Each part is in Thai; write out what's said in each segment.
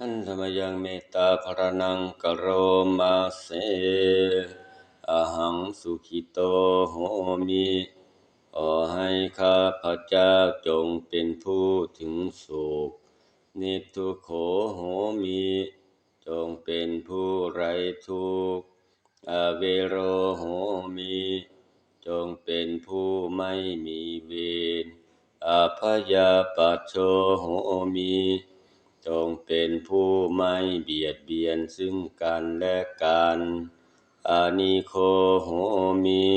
หันธรรมยังเมตตาภรนังกโรมาเสอหังสุขิโตโหมิขอให้ข้าพระเจ้าจงเป็นผู้ถึงสุขนิทุโขโหมิ จงเป็นผู้ไร้ทุกข์อเวโรโหมิ จงเป็นผู้ไม่มีเวรอภยาปัชโชโหมิ จงเป็นผู้ไม่เบียดเบียนซึ่งกันและกันอานิโคโหมิ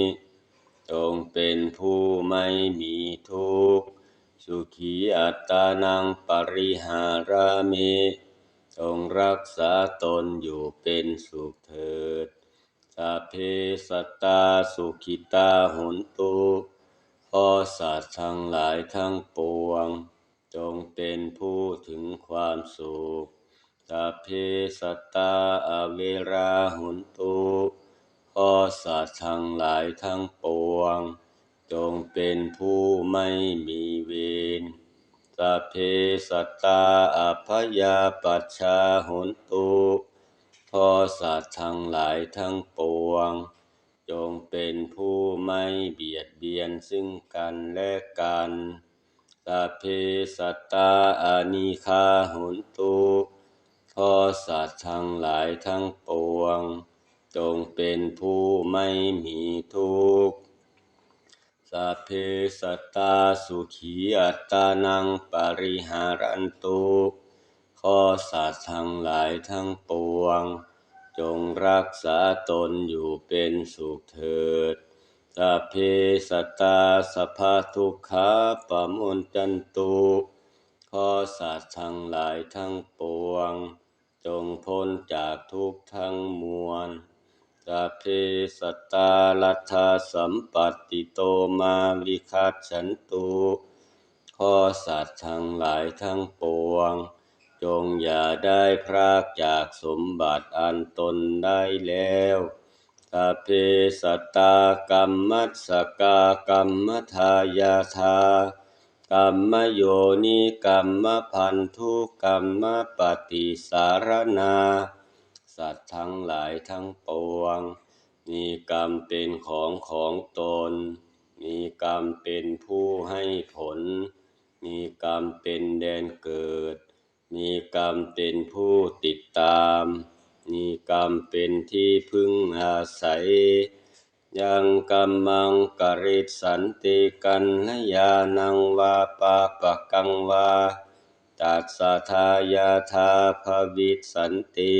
จงเป็นผู้ไม่มีทุกข์ สุขีอัตตานังปริหารามิจงรักษาตนอยู่เป็นสุขเถิดสัพเพสัตตาสุขิตาหุนตุขอสัตว์ทั้งหลายทั้งปวง จงเป็นผู้ถึงความสุขสัพเพสัตตาอเวราหุนตุขอสัตว์ทั้งหลายทั้งปวง จงเป็นผู้ไม่มีเวรสัพเพสัตตาอัพยาปัชชาหุนตุขอสัตว์ทั้งหลายทั้งปวง จงเป็นผู้ไม่เบียดเบียนซึ่งกันและกัน สัพเพสัตตาอานิคาหุนตุขอสัตว์ทั้งหลายทั้งปวง จงเป็นผู้ไม่มีทุกข์สัพเพสัตตาสุขีอัตตานังปริหารันตุขอสัตว์ทั้งหลายทั้งปวง จงรักษาตนอยู่เป็นสุขเถิด สัพเพสตาสัพพทุกขาปมุนจันตุข้อสัตว์ทั้งหลายทั้งปวง จงพ้นจากทุกข์ทั้งมวลสัพเพสตาลัทธาสัมปัตติโตมาวิคัตฉันตุข้อสัตว์ทั้งหลายทั้งปวง จงอย่าได้พรากจากสมบัติอันตนได้แล้ว เพสัตตากรรมัสสกากรรมทายาทากรรมโยนิกรรมพันธุกรรมปฏิสารนา สัตว์ทั้งหลายทั้งปวง มีกรรมเป็นของของตน มีกรรมเป็นผู้ให้ผล มีกรรมเป็นแดนเกิด มีกรรมเป็นผู้ติดตาม มีกรรมเป็นที่พึ่งอาศัย ยังกรรมังกริสันติกันนยานังวาปาปะกังวาตัสสะทายาทาภวิสันติ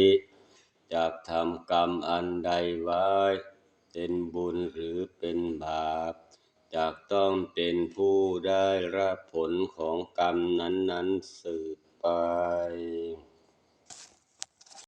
จากทำกรรมอันใดไว้ เป็นบุญหรือเป็นบาปจากต้องเป็นผู้ได้รับผลของกรรมนั้น ๆ สืบไป